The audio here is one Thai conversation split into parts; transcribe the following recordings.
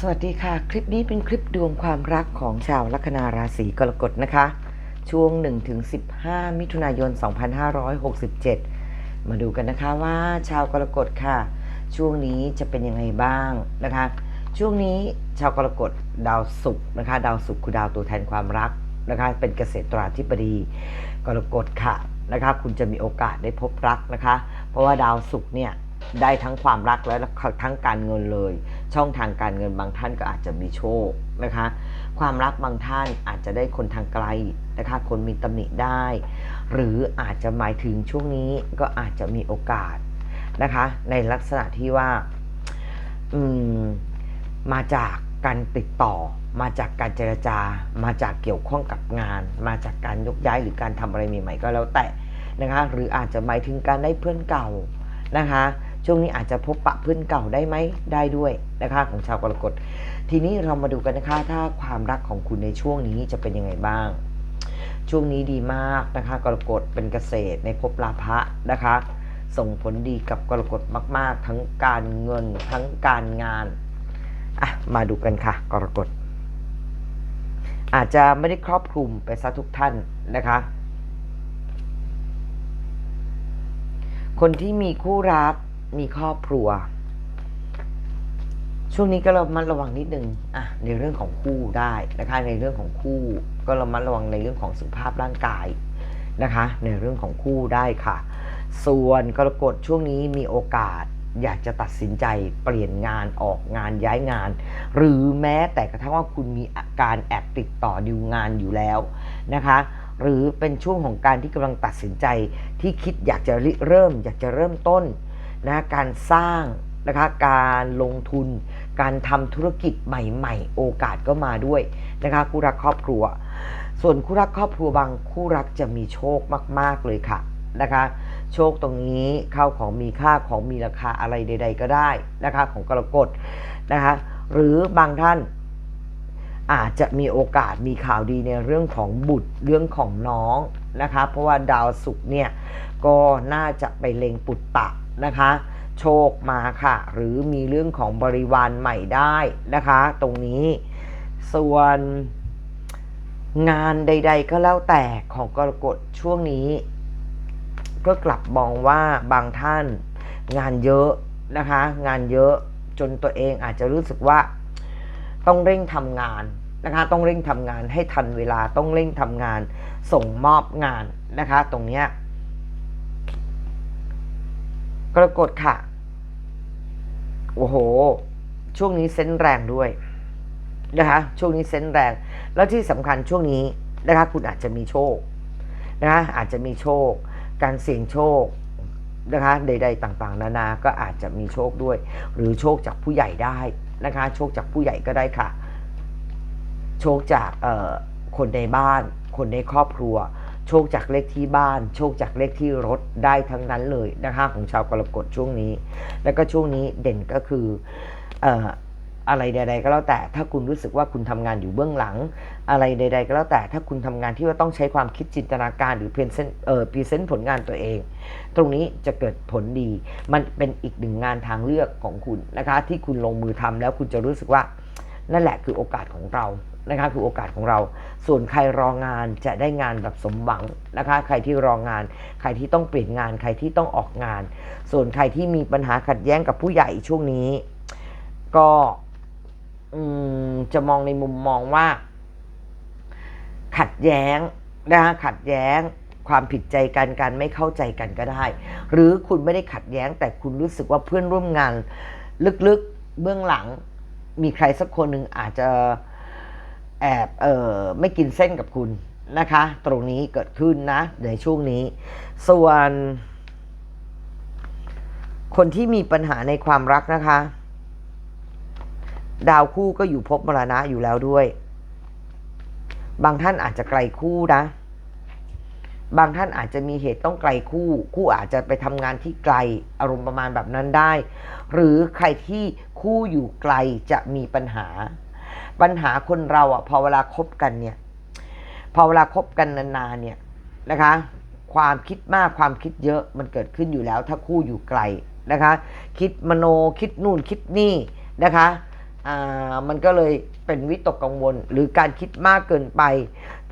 สวัสดีค่ะ คลิปนี้เป็นคลิปดวงความรักของชาวลัคนาราศีกรกฎนะคะ ช่วง 1-15 มิถุนายน 2567 มาดูกันนะคะว่าชาวกรกฎค่ะ ช่วงนี้จะเป็นยังไงบ้างนะคะ ช่วงนี้ชาวกรกฎดาวศุกร์นะคะ ดาวศุกร์คือดาวตัวแทนความรักนะคะ เป็นเกษตราธิบดีกรกฎค่ะนะคะ คุณจะมีโอกาสได้พบรักนะคะ เพราะว่าดาวศุกร์เนี่ย ได้ทั้งความรักและทั้งการเงินเลย ช่องทางการเงินบางท่านก็อาจจะมีโชคนะคะ ความรักบางท่านอาจจะได้คนทางไกลนะคะ คนมีตำหนิได้ หรืออาจจะหมายถึงช่วงนี้ก็อาจจะมีโอกาสนะคะ ในลักษณะที่ว่าอืมมาจากการติดต่อ มาจากการเจรจา มาจากเกี่ยวข้องกับงาน มาจากการยกย้ายหรือการทำอะไรใหม่ๆก็แล้วแต่นะคะ หรืออาจจะหมายถึงการได้เพื่อนเก่านะคะ ช่วงนี้อาจจะพบปะเพื่อนเก่าได้ไหมได้ด้วยนะคะของชาวกรกฎทีนี้เรามาดูกันนะคะ ถ้าความรักของคุณในช่วงนี้จะเป็นยังไงบ้าง ช่วงนี้ดีมากนะคะ กรกฎเป็นเกษตรในภพลาภะนะคะ ส่งผลดีกับกรกฎมาก ๆ ทั้งการเงินทั้งการงานอะมาดูกันค่ะ กรกฎอาจจะไม่ได้ครอบคลุมไปซะทุกท่านนะคะ คนที่มีคู่รัก มีครอบครัว ช่วงนี้ก็เระมัดระวังนิดนึงอะในเรื่องของคู่ได้นะคะในเรื่องของคู่ ก็เระมัดระวังในเรื่องของสุขภาพร่างกายนะคะ ในเรื่องของคู่ได้ค่ะ ส่วนกรกฎช่วงนี้มีโอกาสอยากจะตัดสินใจเปลี่ยนงานออกงานย้ายงาน หรือแม้แต่กระทั่งว่าคุณมีอาการแอบติดต่อดิวงานอยู่แล้วนะคะ หรือเป็นช่วงของการที่กำลังตัดสินใจที่คิดอยากจะเริ่ม อยากจะเริ่มต้น นะการสร้างนะคะการลงทุน การทำธุรกิจใหม่ๆ โอกาสก็มาด้วยนะคะคู่รักครอบครัว ส่วนคู่รักครอบครัวบางคู่รักจะมีโชคมาก ๆเลยค่ะนะคะโชคตรงนี้เข้าของมีค่าของมีราคาอะไรใด ๆ ก็ได้นะคะของกรกฎนะคะหรือบางท่านอาจจะมีโอกาสมีข่าวดีในเรื่องของบุตรเรื่องของน้องนะคะเพราะว่าดาวศุกร์เนี่ยก็น่าจะไปเล็งปุตตะ นะคะ โชคมาค่ะ หรือมีเรื่องของบริวารใหม่ได้นะคะ ตรงนี้ ส่วนงานใด ๆ ก็แล้วแต่ของกรกฎช่วงนี้ ก็กลับมองว่าบางท่านงานเยอะนะคะ งานเยอะจนตัวเองอาจจะรู้สึกว่า ต้องเร่งทำงานนะคะ ต้องเร่งทำงานให้ทันเวลาต้องเร่งทำงาน ส่งมอบงานนะคะ ตรงเนี้ย กรกฎค่ะ โอ้โห ช่วงนี้เส้นแรงด้วยนะคะ ช่วงนี้เส้นแรง แล้วที่สำคัญช่วงนี้นะคะ คุณอาจจะมีโชคนะคะอาจจะมีโชค การเสี่ยงโชคนะคะใดๆต่างๆ นานาก็อาจจะมีโชคด้วย หรือโชคจากผู้ใหญ่ได้นะคะ โชคจากผู้ใหญ่ก็ได้ค่ะ โชคจากเอ่อคนในบ้าน คนในครอบครัว โชคจากเลขที่บ้าน โชคจากเลขที่รถได้ทั้งนั้นเลยนะคะของชาวกรกฎช่วงนี้ แล้วก็ช่วงนี้เด่นก็คือออะไรใด ๆ ก็แล้วแต่ถ้าคุณรู้สึกว่าคุณทำงานอยู่เบื้องหลัง อะไรใด ๆ ก็แล้วแต่ถ้าคุณทำงานที่ว่าต้องใช้ความคิดจินตนาการหรือเพนเซนเอ่อพรีเซนต์ผลงานตัวเอง ตรงนี้จะเกิดผลดี มันเป็นอีกหนึ่งงานทางเลือกของคุณนะคะ ที่คุณลงมือทำแล้วคุณจะรู้สึกว่านั่นแหละคือโอกาสของเรา นะคะคือโอกาสของเรา ส่วนใครรองานจะได้งานแบบสมหวังนะคะ ใครที่รองาน ใครที่ต้องเปลี่ยนงาน ใครที่ต้องออกงาน ส่วนใครที่มีปัญหาขัดแย้งกับผู้ใหญ่ช่วงนี้ ก็จะมองในมุมมองว่า ขัดแย้งนะคะขัดแย้งความผิดใจกันการไม่เข้าใจกันก็ได้ หรือคุณไม่ได้ขัดแย้ง แต่คุณรู้สึกว่าเพื่อนร่วมงาน ลึกๆเบื้องหลัง มีใครสักคนหนึ่งอาจจะ แอบเออไม่กินเส้นกับคุณนะคะ ตรงนี้เกิดขึ้นนะ ในช่วงนี้ ส่วน คนที่มีปัญหาในความรักนะคะ ดาวคู่ก็อยู่ภพมรณะอยู่แล้วด้วย บางท่านอาจจะไกลคู่นะ บางท่านอาจจะมีเหตุต้องไกลคู่ คู่อาจจะไปทำงานที่ไกลอารมณ์ประมาณแบบนั้นได้ หรือใครที่คู่อยู่ไกลจะมีปัญหา ปัญหาคนเราอะพอเวลาคบกันเนี่ยพอเวลาคบกันนานๆเนี่ยนะคะ ความคิดมากความคิดเยอะมันเกิดขึ้นอยู่แล้ว ถ้าคู่อยู่ไกลนะคะ คิดมโนคิดนู่นคิดนี่นะคะอ่ามันก็เลยเป็นวิตกกังวล หรือการคิดมากเกินไป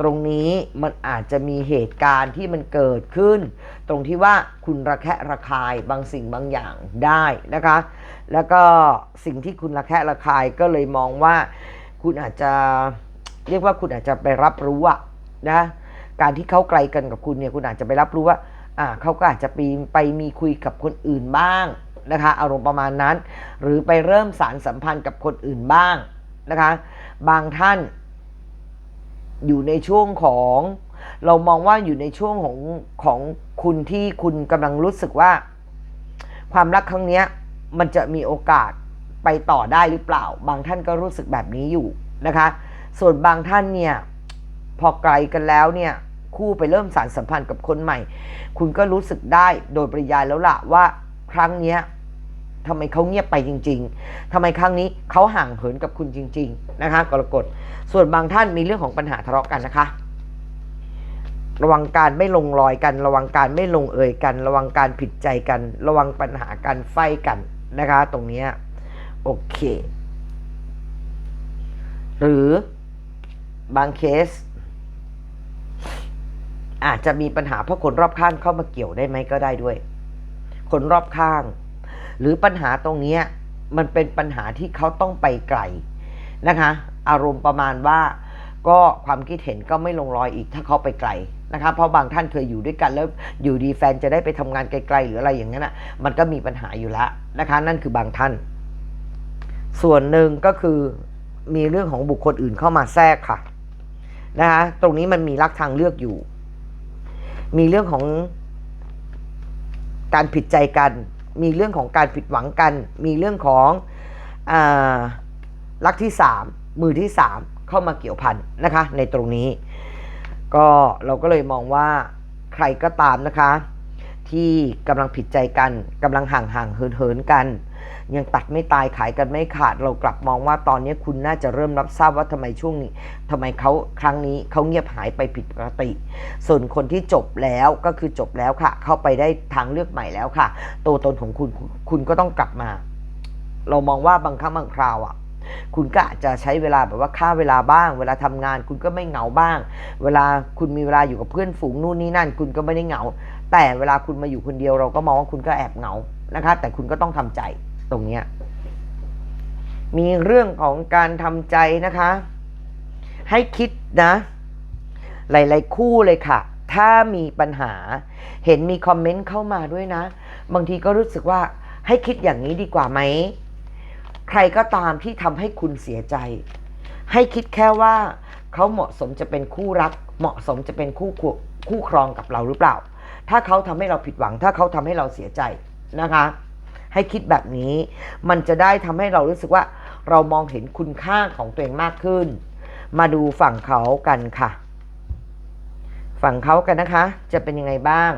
ตรงนี้มันอาจจะมีเหตุการณ์ที่มันเกิดขึ้น ตรงที่ว่าคุณระแคะระคายบางสิ่งบางอย่างได้นะคะ แล้วก็สิ่งที่คุณระแคะระคายก็เลยมองว่า คุณอาจจะเรียกว่าคุณอาจจะไปรับรู้อะนะการที่เขาไกลกันกับคุณเนี่ยคุณอาจจะไปรับรู้ว่าอ่าเขาก็อาจจะไปไปมีคุยกับคนอื่นบ้างนะคะอารมณ์ประมาณนั้น หรือไปเริ่มสารสัมพันธ์กับคนอื่นบ้างนะคะบางท่านอยู่ในช่วงของ เรามองว่าอยู่ในช่วงของของคุณที่คุณกำลังรู้สึกว่า ความรักครั้งนี้มันจะมีโอกาส ไปต่อได้หรือเปล่า บางท่านก็รู้สึกแบบนี้อยู่นะคะ ส่วนบางท่านเนี่ยพอไกลกันแล้วเนี่ยคู่ไปเริ่มสารสัมพันธ์กับคนใหม่ คุณก็รู้สึกได้โดยปริยายแล้วล่ะว่าครั้งเนี้ยทำไมเขาเงียบไปจริง ๆทำไมครั้งนี้เขาห่างเหินกับคุณจริง ๆ นะคะกรกฎส่วนบางท่านมีเรื่องของปัญหาทะเลาะกันนะคะ ระวังการไม่ลงรอยกัน ระวังการไม่ลงเอยกัน ระวังการผิดใจกัน ระวังปัญหาการไฟกันนะคะ ตรงนี้ โอเค หรือบางเคส อาจจะมีปัญหาเพราะคนรอบข้างเข้ามาเกี่ยวได้ไหมก็ได้ด้วย คนรอบข้าง หรือปัญหาตรงนี้มันเป็นปัญหาที่เขาต้องไปไกลนะคะ อารมณ์ประมาณว่าก็ความคิดเห็นก็ไม่ลงรอยอีกถ้าเขาไปไกลนะคะเพราะบางท่านเคยอยู่ด้วยกันแล้วอยู่ดีแฟนจะได้ไปทำงานไกลๆหรืออะไรอย่างนั้นอะมันก็มีปัญหาอยู่แล้วนะคะ นั่นคือบางท่าน ส่วนหนึ่งก็คือมีเรื่องของบุคคลอื่นเข้ามาแทรกค่ะนะคะตรงนี้มันมีรักทางเลือกอยู่ มีเรื่องของการผิดใจกัน มีเรื่องของการผิดหวังกัน มีเรื่องของอารักที่สามมือที่สามเข้ามาเกี่ยวพันนะคะ ในตรงนี้ ก็เราก็เลยมองว่าใครก็ตามนะคะ ที่กำลังผิดใจกันกำลังห่างห่างเหินเหินกัน ยังตัดไม่ตายขายกันไม่ขาด เรากลับมองว่าตอนนี้คุณน่าจะเริ่มรับทราบว่าทำไมช่วงนี้ทำไมเขาครั้งนี้เขาเงียบหายไปผิดปกติ ส่วนคนที่จบแล้วก็คือจบแล้วค่ะ เข้าไปได้ทางเลือกใหม่แล้วค่ะ ตัวตนของคุณคุณก็ต้องกลับมา เรามองว่าบางครั้งบางคราวอะคุณก็อาจจะใช้เวลาแบบว่าค่าเวลาบ้าง เวลาทำงานคุณก็ไม่เหงาบ้าง เวลาคุณมีเวลาอยู่กับเพื่อนฝูงนู่นนี่นั่น คุณก็ไม่ได้เหงา แต่เวลาคุณมาอยู่คนเดียวเราก็มองว่าคุณก็แอบเหงานะคะ แต่คุณก็ต้องทำใจ ตรงเนี้ยมีเรื่องของการทำใจนะคะ ให้คิดนะ หลายๆคู่เลยค่ะ ถ้ามีปัญหา เห็นมีคอมเมนต์เข้ามาด้วยนะ บางทีก็รู้สึกว่าให้คิดอย่างนี้ดีกว่าไหม ใครก็ตามที่ทำให้คุณเสียใจ ให้คิดแค่ว่าเขาเหมาะสมจะเป็นคู่รัก เหมาะสมจะเป็นคู่คู่คู่ครองกับเราหรือเปล่า ถ้าเขาทำให้เราผิดหวัง ถ้าเขาทำให้เราเสียใจนะคะ ให้คิดแบบนี้ มันจะได้ทำให้เรารู้สึกว่าเรามองเห็นคุณค่าของตัวเองมากขึ้น มาดูฝั่งเขากันค่ะ ฝั่งเขากันนะคะ จะเป็นยังไงบ้าง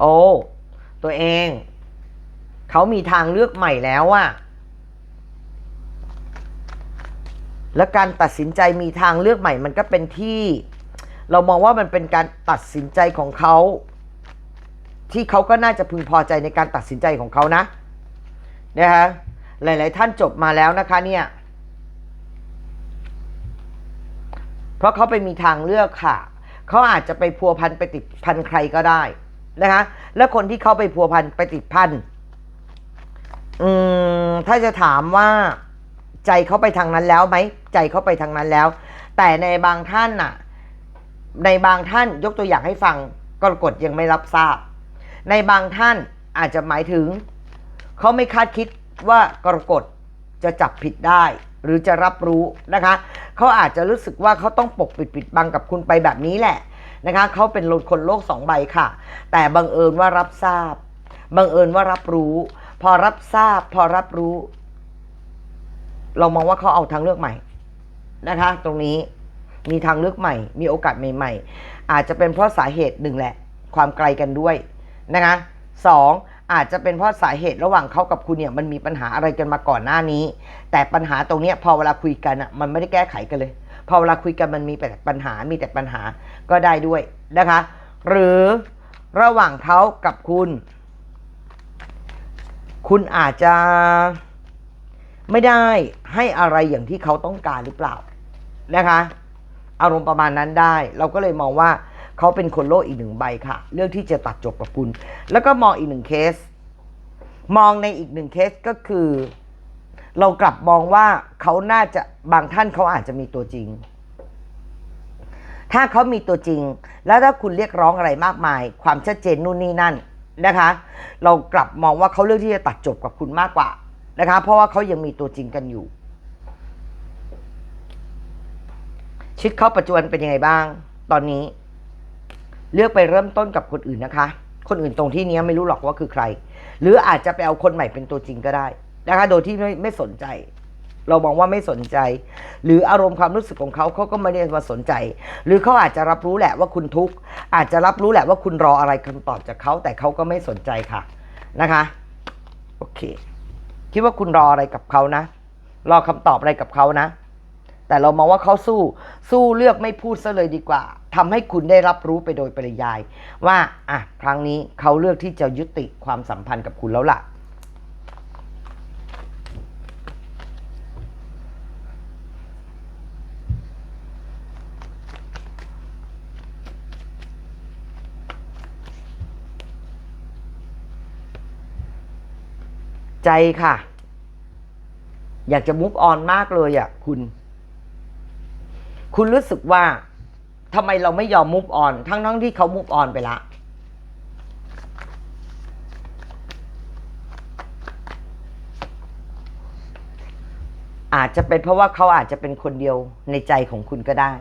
โอ้ตัวเอง เขามีทางเลือกใหม่แล้วอะและการตัดสินใจมีทางเลือกใหม่มันก็เป็นที่ เรามองว่ามันเป็นการตัดสินใจของเขา ที่เขาก็น่าจะพึงพอใจในการตัดสินใจของเขานะนะคะหลาย ๆ ท่านจบมาแล้วนะคะเนี่ย เพราะเขาไปมีทางเลือกค่ะ เขาอาจจะไปพัวพันไปติดพันใครก็ได้นะคะ และคนที่เขาไปพัวพันไปติดพันอืมถ้าจะถามว่าใจเขาไปทางนั้นแล้วไหม ใจเขาไปทางนั้นแล้ว แต่ในบางท่านน่ะ ในบางท่านยกตัวอย่างให้ฟังกรกฎยังไม่รับทราบ ในบางท่านอาจจะหมายถึง เขาไม่คาดคิดว่ากรกฎจะจับผิดได้ หรือจะรับรู้นะคะ เขาอาจจะรู้สึกว่าเขาต้องปกปิดปิดบังกับคุณไปแบบนี้แหละนะคะเขาเป็นคนโลกสองใบค่ะ แต่บังเอิญว่ารับทราบบังเอิญว่ารับรู้ พอรับทราบ พอรับรู้ เรามองว่าเขาเอาทางเลือกใหม่นะคะ ตรงนี้ มีทางเลือกใหม่ มีโอกาสใหม่ ๆ อาจจะเป็นเพราะสาเหตุหนึ่งแหละ ความไกลกันด้วยนะคะสองอาจจะเป็นเพราะสาเหตุระหว่างเขากับคุณเนี่ยมันมีปัญหาอะไรกันมาก่อนหน้านี้ แต่ปัญหาตรงเนี้ยพอเวลาคุยกันอะมันไม่ได้แก้ไขกันเลย พอเวลาคุยกันมันมีแต่ปัญหา มีแต่ปัญหาก็ได้ด้วยนะคะ หรือระหว่างเขากับคุณ คุณอาจจะไม่ได้ให้อะไรอย่างที่เขาต้องการหรือเปล่านะคะ อารมณ์ประมาณนั้นได้ เราก็เลยมองว่าเขาเป็นคนโลกอีกหนึ่งใบค่ะ เรื่องที่จะตัดจบกับคุณ แล้วก็มองอีกหนึ่งเคส มองในอีกหนึ่งเคสก็คือ เรากลับมองว่าเขาน่าจะบางท่านเขาอาจจะมีตัวจริง ถ้าเขามีตัวจริง แล้วถ้าคุณเรียกร้องอะไรมากมาย ความชัดเจนนู่นนี่นั่นนะคะ เรากลับมองว่าเขาเลือกที่จะตัดจบกับคุณมากกว่านะคะ เพราะว่าเขายังมีตัวจริงกันอยู่ ชีวิตเขาปัจจุบันเป็นยังไงบ้าง ตอนนี้ เลือกไปเริ่มต้นกับคนอื่นนะคะ คนอื่นตรงที่นี้ไม่รู้หรอกว่าคือใคร หรืออาจจะไปเอาคนใหม่เป็นตัวจริงก็ได้นะคะ โดยที่ไม่ไม่สนใจ เรามองว่าไม่สนใจ หรืออารมณ์ความรู้สึกของเขาเขาก็ไม่ได้มาสนใจ หรือเขาอาจจะรับรู้แหละว่าคุณทุกข์อาจจะรับรู้แหละว่าคุณรออะไรคำตอบจากเขาแต่เขาก็ไม่สนใจค่ะนะคะโอเค คิดว่าคุณรออะไรกับเขานะ รอคำตอบอะไรกับเขานะ แต่เรามองว่าเขาสู้ สู้เลือกไม่พูดซะเลยดีกว่าทำให้คุณได้รับรู้ไปโดยปริยาย ว่าอะครั้งนี้เขาเลือกที่จะยุติความสัมพันธ์กับคุณแล้วล่ะ ใจค่ะ อยากจะมุกออนมากเลยอะคุณ คุณรู้สึกว่าทำไมเราไม่ยอมมุกออน ทั้งทั้งที่เขามุกออนไปละอาจจะเป็นเพราะว่าเขาอาจจะเป็นคนเดียวในใจของคุณก็ได้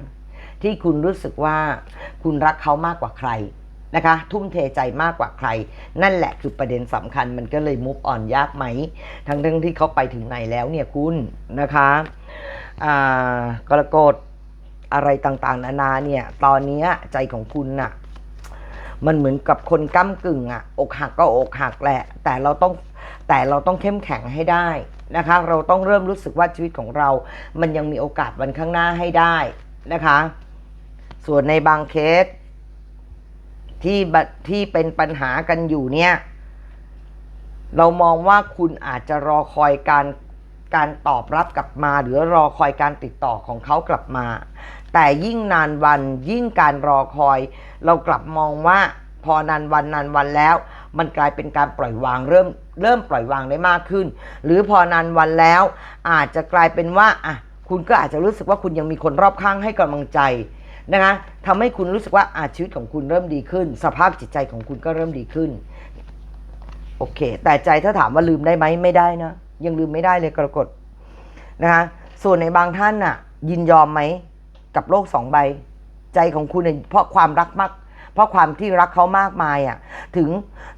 ที่คุณรู้สึกว่าคุณรักเขามากกว่าใครนะคะ ทุ่มเทใจมากกว่าใคร นั่นแหละคือประเด็นสำคัญมันก็เลยมุกอ่อนยากไหม ทั้งทั้งที่เขาไปถึงไหนแล้วเนี่ยคุณนะคะอ่ากรกฎ อะไรต่างๆ นานาเนี่ย ตอนนี้ใจของคุณน่ะ มันเหมือนกับคนก้ากึ่งอะอกหักก็อกหักแหละ แต่เราต้องแต่เราต้องเข้มแข็งให้ได้นะคะ เราต้องเริ่มรู้สึกว่าชีวิตของเรา มันยังมีโอกาสวันข้างหน้าให้ได้นะคะ ส่วนในบางเคส ที่บที่เป็นปัญหากันอยู่เนี่ย เรามองว่าคุณอาจจะรอคอยการการตอบรับกลับมา หรือรอคอยการติดต่อของเขากลับมา แต่ยิ่งนานวันยิ่งการรอคอย เรากลับมองว่าพอนานวันนานวันแล้ว มันกลายเป็นการปล่อยวางเริ่มเริ่มปล่อยวางได้มากขึ้น หรือพอนานวันแล้ว อาจจะกลายเป็นว่าอะคุณก็อาจจะรู้สึกว่าคุณยังมีคนรอบข้างให้กำลังใจนะคะทำให้คุณรู้สึกว่าอาชีวิตของคุณเริ่มดีขึ้น สภาพจิตใจของคุณก็เริ่มดีขึ้นโอเค แต่ใจถ้าถามว่าลืมได้ไหมไม่ได้นะยังลืมไม่ได้เลยกรกฎนะคะส่วนในบางท่านน่ะ ยินยอมไหม กับโลกสองใบ ใจของคุณเนี่ยเพราะความรักมาก เพราะความที่รักเขามากมายอะถึง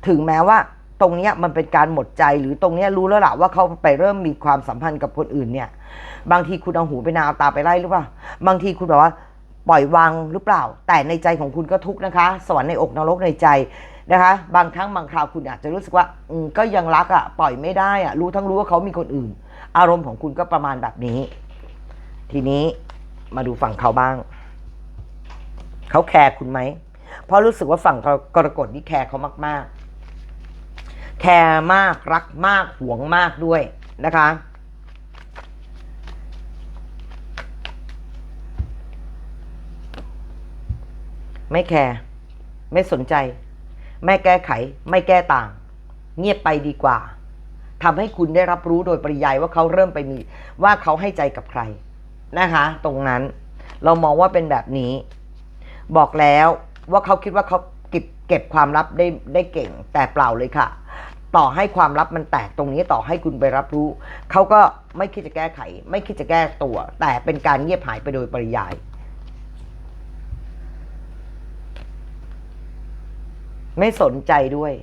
ถึงแม้ว่าตรงเนี้ยมันเป็นการหมดใจหรือตรงเนี้ยรู้แล้วล่ะว่าเขาไปเริ่มมีความสัมพันธ์กับคนอื่นเนี่ย บางทีคุณเอาหูไปนาเอาตาไปไล่หรือเปล่า บางทีคุณแบบว่าปล่อยวางหรือเปล่า แต่ในใจของคุณก็ทุกนะคะ สวรรค์ในอกนรกในใจนะคะ บางครั้งบางคราวคุณอาจจะรู้สึกว่าอืมก็ยังรักอะ่ะปล่อยไม่ได้อะ่ะรู้ทั้งรู้ว่าเขามีคนอื่น อารมณ์ของคุณก็ประมาณแบบนี้ ทีนี้ มาดูฝั่งเขาบ้าง เขาแคร์คุณไหม เพราะรู้สึกว่าฝั่งกรกฎนี่แคร์เขามาก ๆ แคร์มากรักมากหวงมากด้วยนะคะ ไม่แคร์ไม่สนใจ ไม่แก้ไข ไม่แก้ต่าง เงียบไปดีกว่าทำให้คุณได้รับรู้โดยปริยายว่าเขาเริ่มไปมี ว่าเขาให้ใจกับใคร นะคะ ตรงนั้นเรามองว่าเป็นแบบนี้ บอกแล้วว่าเขาคิดว่าเขาเก็บเก็บความลับได้ได้เก่ง แต่เปล่าเลยค่ะ ต่อให้ความลับมันแตกตรงนี้ต่อให้คุณไปรับรู้ เขาก็ไม่คิดจะแก้ไข ไม่คิดจะแก้ตัว แต่เป็นการเงียบหายไปโดยปริยาย ไม่สนใจด้วย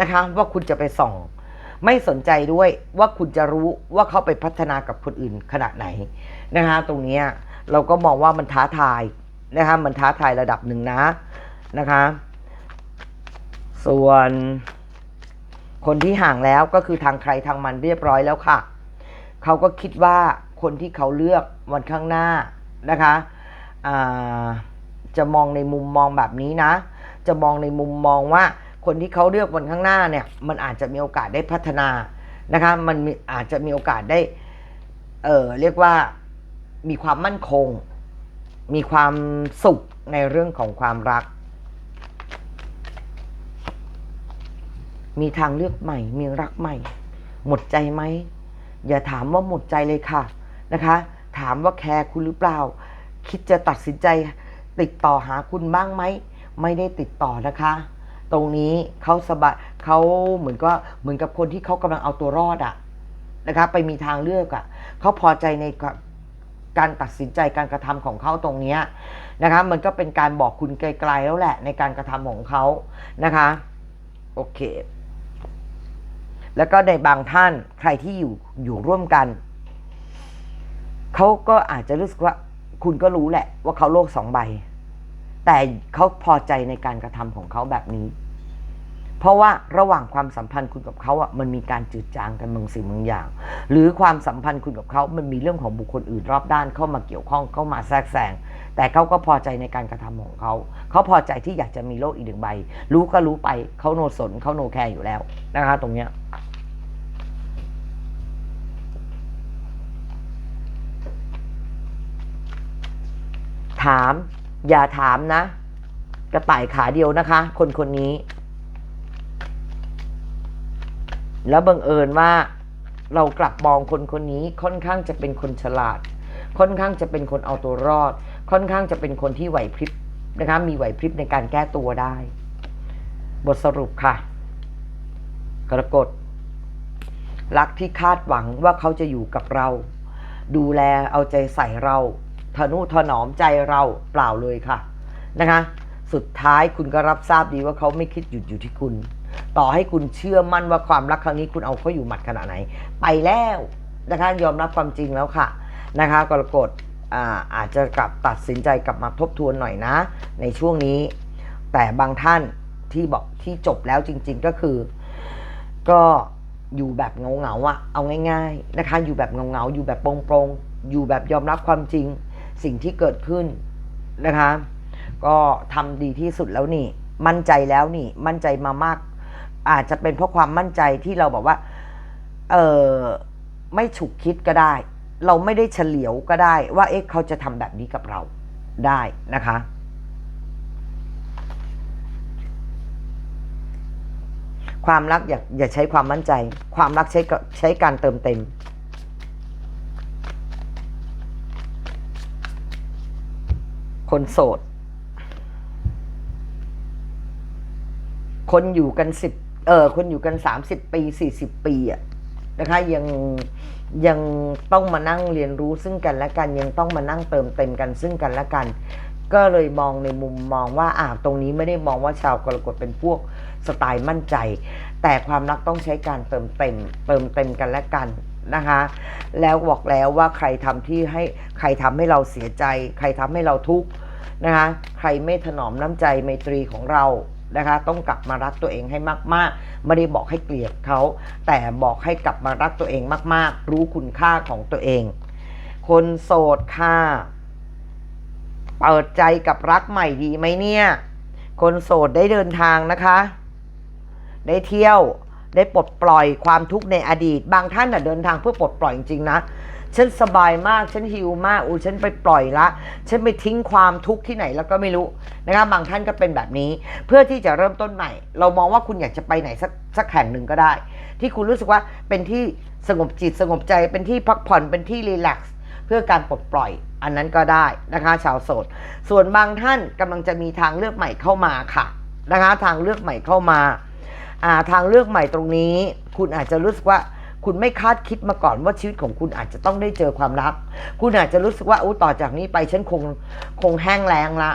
นะคะ ว่าคุณจะไปส่อง ไม่สนใจด้วยว่าคุณจะรู้ว่าเขาไปพัฒนากับคนอื่นขนาดไหนนะคะตรงนี้เราก็มองว่ามันท้าทายนะคะมันท้าทายระดับหนึ่งนะนะคะ ส่วนคนที่ห่างแล้วก็คือทางใครทางมันเรียบร้อยแล้วค่ะ เขาก็คิดว่าคนที่เขาเลือกวันข้างหน้านะคะจะมองในมุมมองแบบนี้นะ จะมองในมุมมองว่า คนที่เขาเลือกวันข้างหน้าเนี่ย มันอาจจะมีโอกาสได้พัฒนานะคะ มันมอาจจะมีโอกาสได้ เออเรียกว่ามีความมั่นคง มีความสุขในเรื่องของความรัก มีทางเลือกใหม่ มีรักใหม่ หมดใจไหม อย่าถามว่าหมดใจเลยค่ะนะคะ ถามว่าแคร์คุณหรือเปล่า คิดจะตัดสินใจติดต่อหาคุณบ้างไหม ไม่ได้ติดต่อนะคะ ตรงนี้เขาสบายเขาเหมือนก็เหมือนกับคนที่เขากำลังเอาตัวรอดอะนะคะไปมีทางเลือกอะเขาพอใจในการตัดสินใจการกระทำของเขาตรงเนี้นะคะมันก็เป็นการบอกคุณไกลๆแล้วแหละ ในการกระทำของเขานะคะโอเค แล้วก็ในบางท่านใครที่อยู่อยู่ร่วมกันเขาก็อาจจะรู้สึกว่าคุณก็รู้แหละว่าเขาโลกสองใบ แต่เขาพอใจในการกระทำของเขาแบบนี้ เพราะว่าระหว่างความสัมพันธ์คุณกับเขาอะมันมีการจืดจางกันบางสิ่งบางอย่าง หรือความสัมพันธ์คุณกับเขามันมีเรื่องของบุคคลอื่นรอบด้านเข้ามาเกี่ยวข้องเข้ามาแทรกแซงแต่เขาก็พอใจในการกระทำของเขาเขาพอใจที่อยากจะมีโลกอีกหนึ่งใบ รู้ก็รู้ไปเขาโนสนเขาโนแคร์อยู่แล้วนะคะ ตรงเนี้ยถาม อย่าถามนะ กระต่ายขาเดียวนะคะ คนคนนี้ แล้วบังเอิญว่าเรากลับมองคนคนนี้ค่อนข้างจะเป็นคนฉลาด ค่อนข้างจะเป็นคนเอาตัวรอด ค่อนข้างจะเป็นคนที่ไหวพริบนะคะ มีไหวพริบในการแก้ตัวได้ บทสรุปค่ะ กรกฎรักที่คาดหวังว่าเขาจะอยู่กับเรา ดูแลเอาใจใส่เรา ทนุถนอมใจเราเปล่าเลยค่ะนะคะ สุดท้ายคุณก็รับทราบดีว่าเขาไม่คิดหยุดอยู่ที่คุณ ต่อให้คุณเชื่อมั่นว่าความรักครั้งนี้คุณเอาเขาอยู่หมัดขนาดไหน ไปแล้วนะคะยอมรับความจริงแล้วค่ะนะคะกรกฎอาอาจจะกลับตัดสินใจกลับมาทบทวนหน่อยนะ ในช่วงนี้ แต่บางท่านที่บอกที่จบแล้วจริง ๆก็คือ ก็อยู่แบบเงาๆอะเอาง่าย ๆนะคะ อยู่แบบเงาๆอยู่แบบโปร่งๆอยู่แบบยอมรับความจริง สิ่งที่เกิดขึ้นนะคะ ก็ทำดีที่สุดแล้วนี่ มั่นใจแล้วนี่ มั่นใจมามาก อาจจะเป็นเพราะความมั่นใจที่เราบอกว่า เออไม่ฉุกคิดก็ได้ เราไม่ได้เฉลียวก็ได้ ว่า เอ๊ะเขาจะทำแบบนี้กับเราได้นะคะความรักอย่าอย่าใช้ความมั่นใจ ความรักใช้ใช้การเติมเต็ม คนโสด คนอยู่กันสิบเออคนอยู่กันสามสิบปีสี่สิบปีอะนะคะยังยังต้องมานั่งเรียนรู้ซึ่งกันและกันยังต้องมานั่งเติมเต็มกันซึ่งกันและกัน ก็เลยมองในมุมมองว่าอ่าตรงนี้ไม่ได้มองว่าชาวกรกฎเป็นพวกสไตล์มั่นใจ แต่ความรักต้องใช้การเติมเต็ม เติมเต็มกันและกัน นะคะ แล้วบอกแล้วว่าใครทำที่ให้ใครทำให้เราเสียใจ ใครทำให้เราทุกข์นะคะ ใครไม่ถนอมน้ำใจไมตรีของเรานะคะ ต้องกลับมารักตัวเองให้มากๆ ไม่ได้บอกให้เกลียดเขา แต่บอกให้กลับมารักตัวเองมาก ๆ รู้คุณค่าของตัวเอง คนโสดค่ะ เปิดใจกับรักใหม่ดีไหมเนี่ย คนโสดได้เดินทางนะคะ ได้เที่ยว ได้ปลดปล่อยความทุกข์ในอดีต บางท่านเดินทางเพื่อปลดปล่อยจริงๆนะฉันสบายมาก ฉันฮิวมากอูฉันไปปล่อยละ ฉันไปทิ้งความทุกข์ที่ไหนแล้วก็ไม่รู้นะคะบางท่านก็เป็นแบบนี้ เพื่อที่จะเริ่มต้นใหม่ เรามองว่าคุณอยากจะไปไหนสักสักแห่งหนึ่งก็ได้ ที่คุณรู้สึกว่าเป็นที่สงบจิตสงบใจ เป็นที่พักผ่อน เป็นที่รีแลกซ์เพื่อการปลดปล่อย อันนั้นก็ได้นะคะชาวโสด ส่วนบางท่านกำลังจะมีทางเลือกใหม่เข้ามาค่ะนะคะทางเลือกใหม่เข้ามา ทางเลือกใหม่ตรงนี้ คุณอาจจะรู้สึกว่าคุณไม่คาดคิดมาก่อนว่าชีวิตของคุณอาจจะต้องได้เจอความรัก คุณอาจจะรู้สึกว่าอู้ต่อจากนี้ไปฉันคงคงแห้งแล้งละ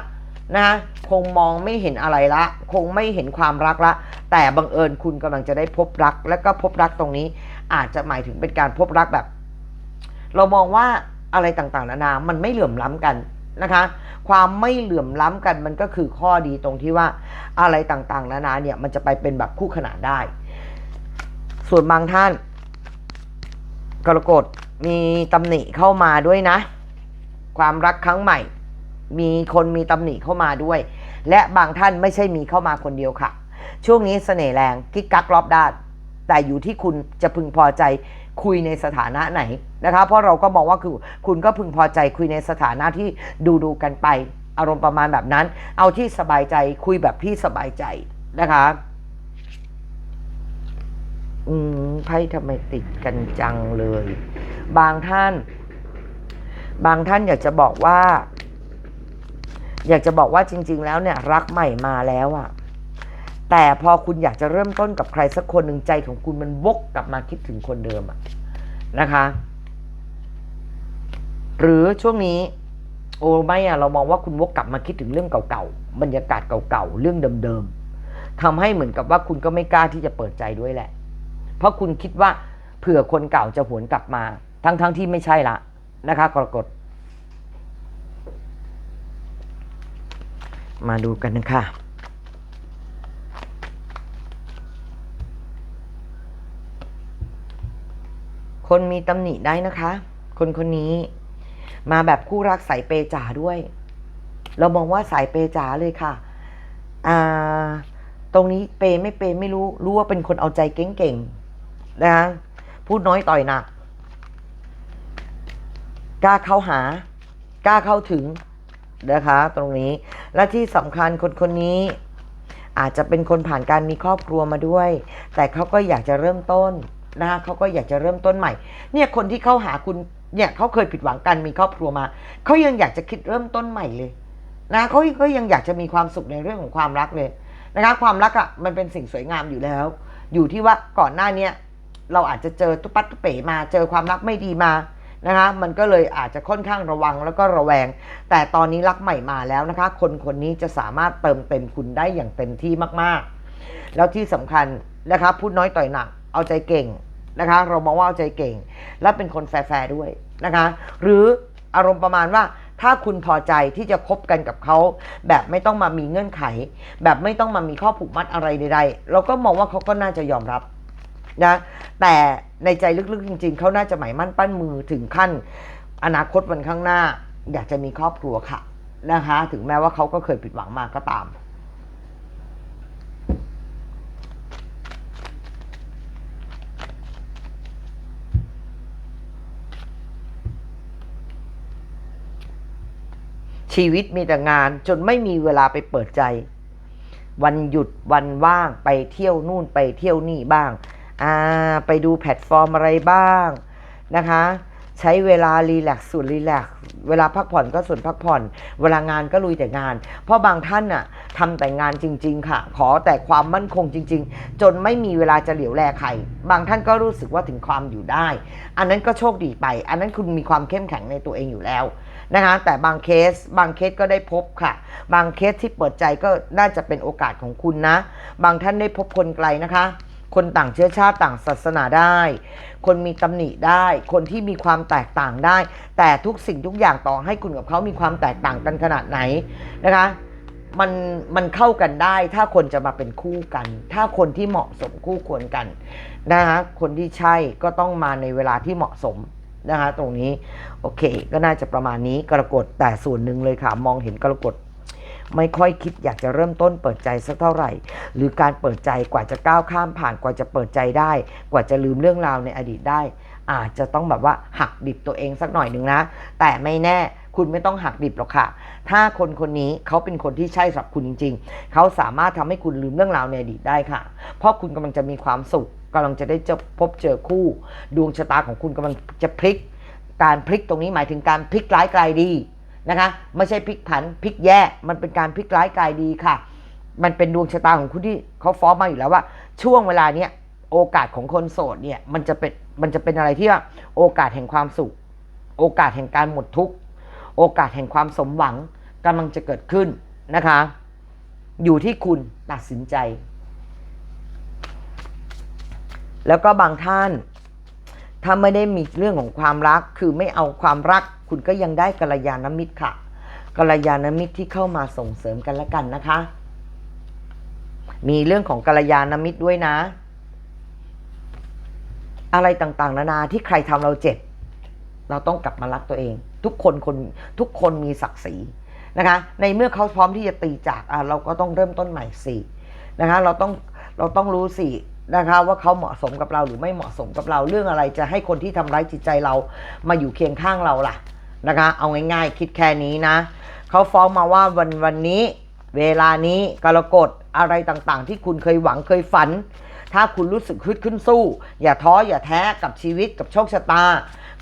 นะคงมองไม่เห็นอะไรละ คงไม่เห็นความรักละ แต่บังเอิญคุณกำลังจะได้พบรัก แล้วก็พบรักตรงนี้ อาจจะหมายถึงเป็นการพบรักแบบ เรามองว่าอะไรต่างๆนานา มันไม่เหลื่อมล้ำกัน นะคะ ความไม่เหลื่อมล้ำกันมันก็คือข้อดีตรงที่ว่าอะไรต่างๆนานาเนี่ยมันจะไปเป็นแบบคู่ขนานได้ ส่วนบางท่าน กรกฎมีตำหนิเข้ามาด้วยนะ ความรักครั้งใหม่ มีคนมีตำหนิเข้ามาด้วย และบางท่านไม่ใช่มีเข้ามาคนเดียวค่ะ ช่วงนี้เสน่ห์แรงกิ๊กกักรอบด้านแต่อยู่ที่คุณจะพึงพอใจ คุยในสถานะไหนนะคะ เพราะเราก็มองว่าคือคุณก็พึงพอใจคุยในสถานะที่ดูดูกันไป อารมณ์ประมาณแบบนั้น เอาที่สบายใจคุยแบบที่สบายใจนะคะ อืมไพ่ทำไมติดกันจังเลย บางท่าน บางท่านอยากจะบอกว่า อยากจะบอกว่าจริง ๆ แล้วเนี่ย รักใหม่มาแล้วอะ แต่พอคุณอยากจะเริ่มต้นกับใครสักคนหนึ่งใจของคุณมันวกกลับมาคิดถึงคนเดิมอะนะคะ หรือช่วงนี้ โอ้ไม่อะเรามองว่าคุณวกกลับมาคิดถึงเรื่องเก่าๆบรรยากาศเก่าๆเรื่องเดิมๆทำให้เหมือนกับว่าคุณก็ไม่กล้าที่จะเปิดใจด้วยแหละ เพราะคุณคิดว่าเผื่อคนเก่าจะหวนกลับมา ทั้งๆทที่ไม่ใช่ละนะคะกรกฎมาดูกันนะคะ คนมีตำหนิได้นะคะ คนคนนี้ มาแบบคู่รักสายเปจ๋าด้วย เรามองว่าสายเปจ๋าเลยค่ะ อ่า ตรงนี้เปไม่เปไม่รู้ รู้ว่าเป็นคนเอาใจเก่งๆนะคะพูดน้อยต่อยหนักกล้าเข้าหากล้าเข้าถึงนะคะ ตรงนี้และที่สำคัญคนคนนี้ อาจจะเป็นคนผ่านการมีครอบครัวมาด้วย แต่เขาก็อยากจะเริ่มต้น นะคะเขาก็อยากจะเริ่มต้นใหม่ เนี่ยคนที่เข้าหาคุณเนี่ยเขาเคยผิดหวังกันมีครอบครัวมาเขายังอยากจะคิดเริ่มต้นใหม่เลยนะเขาก็ยังอยากจะมีความสุขในเรื่องของความรักเลยนะคะความรักอะ่ะมันเป็นสิ่งสวยงามอยู่แล้ว อยู่ที่ว่าก่อนหน้าเนี้ยเราอาจจะเจอตุ๊ปัดตุ๊เป๋มาเจอความรักไม่ดีมานะคะมันก็เลยอาจจะค่อนข้างระวังแล้วก็ระแวง แต่ตอนนี้รักใหม่มาแล้วนะคะ คนคนนี้จะสามารถเติมเต็มคุณได้อย่างเต็มที่มากๆ แล้วที่สำคัญนะคะพูดน้อยต่อยหนัก เอาใจเก่งนะคะ เรามองว่าเอาใจเก่ง และเป็นคนแฟร์ด้วยนะคะ หรืออารมณ์ประมาณว่าถ้าคุณพอใจที่จะคบกันกับเขา แบบไม่ต้องมามีเงื่อนไข แบบไม่ต้องมามีข้อผูกมัดอะไรใดๆเราก็มองว่าเขาก็น่าจะยอมรับนะแต่ในใจลึกๆจริง ๆเขาน่าจะหมายมั่นปั้นมือถึงขั้น อนาคตวันข้างหน้า อยากจะมีครอบครัวค่ะนะคะ ถึงแม้ว่าเขาก็เคยผิดหวังมาก็ตาม ชีวิตมีแต่งานจนไม่มีเวลาไปเปิดใจ วันหยุดวันว่างไปเที่ยวนู่นไปเที่ยวนี่บ้างอ่าไปดูแพลตฟอร์มอะไรบ้างนะคะ ใช้เวลารีแลกซ์ส่วนรีแลกซ์เวลาพักผ่อนก็ส่วนพักผ่อน เวลางานก็ลุยแต่งาน เพราะบางท่านน่ะทำแต่งานจริง ๆ ค่ะ ขอแต่ความมั่นคงจริง ๆ จนไม่มีเวลาจะเหลียวแลใครบางท่านก็รู้สึกว่าถึงความอยู่ได้ อันนั้นก็โชคดีไป อันนั้นคุณมีความเข้มแข็งในตัวเองอยู่แล้ว นะคะแต่บางเคสบางเคสก็ได้พบค่ะ บางเคสที่เปิดใจก็น่าจะเป็นโอกาสของคุณนะ บางท่านได้พบคนไกลนะคะ คนต่างเชื้อชาติต่างศาสนาได้ คนมีตำหนิได้ คนที่มีความแตกต่างได้ แต่ทุกสิ่งทุกอย่างต่อให้คุณกับเขามีความแตกต่างกันขนาดไหนนะคะมันมันเข้ากันได้ ถ้าคนจะมาเป็นคู่กัน ถ้าคนที่เหมาะสมคู่ควรกันนะคะคนที่ใช่ก็ต้องมาในเวลาที่เหมาะสม นะคะตรงนี้โอเค ก็น่าจะประมาณนี้กรกฎแต่ส่วนหนึ่งเลยค่ะ มองเห็นกรกฎไม่ค่อยคิดอยากจะเริ่มต้นเปิดใจสักเท่าไหร่ หรือการเปิดใจกว่าจะก้าวข้ามผ่านกว่าจะเปิดใจได้ กว่าจะลืมเรื่องราวในอดีตได้ อาจจะต้องแบบว่าหักดิบตัวเองสักหน่อยหนึ่งนะ แต่ไม่แน่คุณไม่ต้องหักดิบหรอกค่ะ ถ้าคนคนนี้เขาเป็นคนที่ใช่สำหรับคุณจริง ๆ เขาสามารถทำให้คุณลืมเรื่องราวในอดีตได้ค่ะ เพราะคุณกำลังจะมีความสุข กำลังจะได้เจอพบเจอคู่ ดวงชะตาของคุณกำลังจะพลิก การพลิกตรงนี้หมายถึงการพลิกร้ายกลายดีนะคะไม่ใช่พลิกผันพลิกแย่มันเป็นการพลิกร้ายกลายดีค่ะ มันเป็นดวงชะตาของคุณที่เขาฟ้องมาอยู่แล้วว่า ช่วงเวลาเนี้ยโอกาสของคนโสดเนี่ยมันจะเป็นมันจะเป็นอะไรที่ว่าโอกาสแห่งความสุข โอกาสแห่งการหมดทุกข์โอกาสแห่งความสมหวังกำลังจะเกิดขึ้นนะคะ อยู่ที่คุณตัดสินใจ แล้วก็บางท่าน ถ้าไม่ได้มีเรื่องของความรัก คือไม่เอาความรัก คุณก็ยังได้กัลยาณมิตรค่ะกัลยาณมิตรที่เข้ามาส่งเสริมกันและกันนะคะ มีเรื่องของกัลยาณมิตรด้วยนะ อะไรต่างๆ นานาที่ใครทำเราเจ็บ เราต้องกลับมารักตัวเอง ทุกคนคนทุกคนมีศักดิ์ศรีนะคะ ในเมื่อเขาพร้อมที่จะตีจากอะเราก็ต้องเริ่มต้นใหม่สินะคะ เราต้องเราต้องรู้สิ นะคะว่าเขาเหมาะสมกับเราหรือไม่เหมาะสมกับเราเรื่องอะไรจะให้คนที่ทำร้ายจิตใจเรามาอยู่เคียงข้างเราล่ะนะคะ เอาง่ายๆ คิดแค่นี้นะเขาฟ้องมาว่าวันวันนี้ เวลานี้กรกฎอะไรต่างๆ ที่คุณเคยหวังเคยฝัน ถ้าคุณรู้สึกฮึดขึ้นสู้ อย่าท้ออย่าแท้กับชีวิตกับโชคชะตา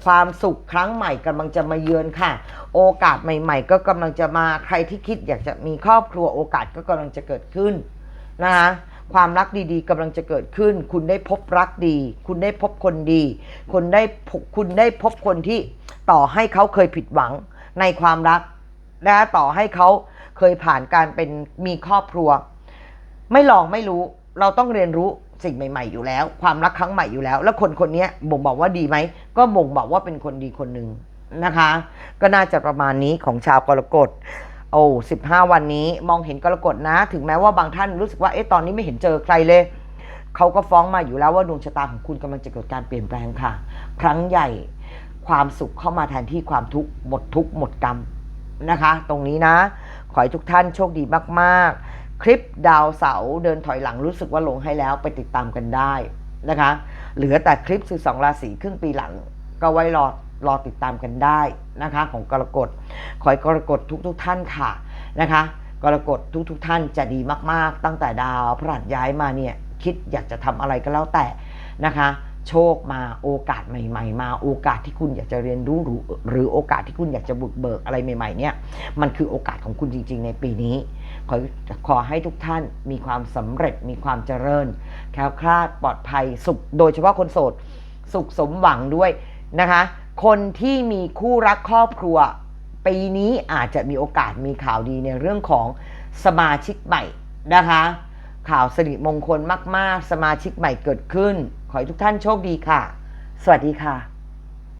ความสุขครั้งใหม่กำลังจะมาเยือนค่ะ โอกาสใหม่ ๆ ก็กำลังจะมาใครที่คิดอยากจะมีครอบครัวโอกาสก็กำลังจะเกิดขึ้นนะคะ ความรักดีๆกำลังจะเกิดขึ้น คุณได้พบรักดี คุณได้พบคนดีคุณได้คุณได้พบคนที่ต่อให้เขาเคยผิดหวังในความรัก และต่อให้เขาเคยผ่านการเป็นมีครอบครัว ไม่ลองไม่รู้เราต้องเรียนรู้สิ่งใหม่ ๆ อยู่แล้ว ความรักครั้งใหม่อยู่แล้ว แล้วคนคนนี้บ่งบอกว่าดีไหมก็บ่งบอกว่าเป็นคนดีคนหนึ่งนะคะ ก็น่าจะประมาณนี้ของชาวกรกฎ โอ้สิบห้าวันนี้มองเห็นกรกฎนะ ถึงแม้ว่าบางท่านรู้สึกว่าเอ๊ะตอนนี้ไม่เห็นเจอใครเลยเขาก็ฟ้องมาอยู่แล้วว่าดวงชะตาของคุณกำลังจะเกิดการเปลี่ยนแปลงค่ะ ครั้งใหญ่ความสุขเข้ามาแทนที่ความทุกข์หมดทุกข์หมดกรรมนะคะ ตรงนี้นะ ขอให้ทุกท่านโชคดีมากๆ คลิปดาวเสาเดินถอยหลังรู้สึกว่าลงให้แล้วไปติดตามกันได้นะคะ เหลือแต่คลิปคือสองราศีครึ่งปีหลังก็ไว้รอ รอติดตามกันได้นะคะ ของกรกฎขอให้กรกฎทุกๆทท่านค่ะนะคะ กรกฎทุกๆทท่านจะดีมากๆ ตั้งแต่ดาวพฤหัสย้ายมาเนี่ยคิดอยากจะทำอะไรก็แล้วแต่นะคะโชคมาโอกาสใหม่ ๆ มาโอกาสที่คุณอยากจะเรียนรู้หรือโอกาสที่คุณอยากจะบุกเบิกอะไรใหม่ ๆ เนี่ย มันคือโอกาสของคุณจริง ๆ ในปีนี้ ขอขอให้ทุกท่านมีความสำเร็จมีความเจริญ แคล้วคลาดปลอดภัยสุข โดยเฉพาะคนโสด สุขสมหวังด้วยนะคะ คนที่มีคู่รักครอบครัว ปีนี้อาจจะมีโอกาสมีข่าวดีในเรื่องของสมาชิกใหม่นะคะ ข่าวสิริมงคลมาก ๆ สมาชิกใหม่เกิดขึ้น ขอให้ทุกท่านโชคดีค่ะ สวัสดีค่ะ